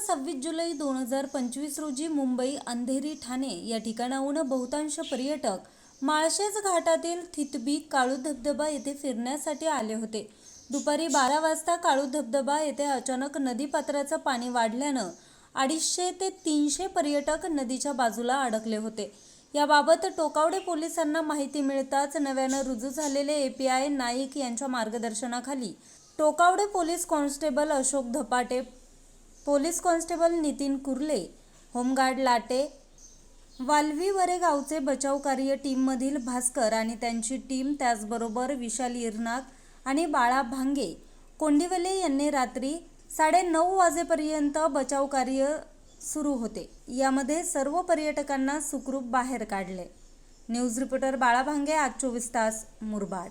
सव्वीस जुलै दोन हजार पंचवीस रोजी मुंबई अंधेरी ठाणे या ठिकाणाहून बहुतांश पर्यटक माळशेज घाटातील थितबी काळू धबधबा येथे फिरण्यासाठी आले होते. दुपारी बारा वाजता काळू धबधबा येथे अचानक नदीपात्राचं पाणी वाढल्यानं अडीचशे ते तीनशे पर्यटक नदीच्या बाजूला अडकले होते. याबाबत टोकावडे पोलिसांना माहिती मिळताच नव्यानं रुजू झालेले ए पी आय नाईक यांच्या मार्गदर्शनाखाली Tokawade police constable Ashok Dhapate police constable Nitin Kurle home guard Late वालवीवरे गावचे बचाव कार्य टीममधील भास्कर आणि त्यांची टीम त्याचबरोबर विशाल इरनाक आणि बाळा भांगे कोंडिवले यांनी रात्री साडे नऊ वाजेपर्यंत बचाव कार्य सुरू होते. यामध्ये सर्व पर्यटकांना सुखरूप बाहेर काढले. न्यूज रिपोर्टर बाळा भांगे आज चोवीस तास मुरबाड.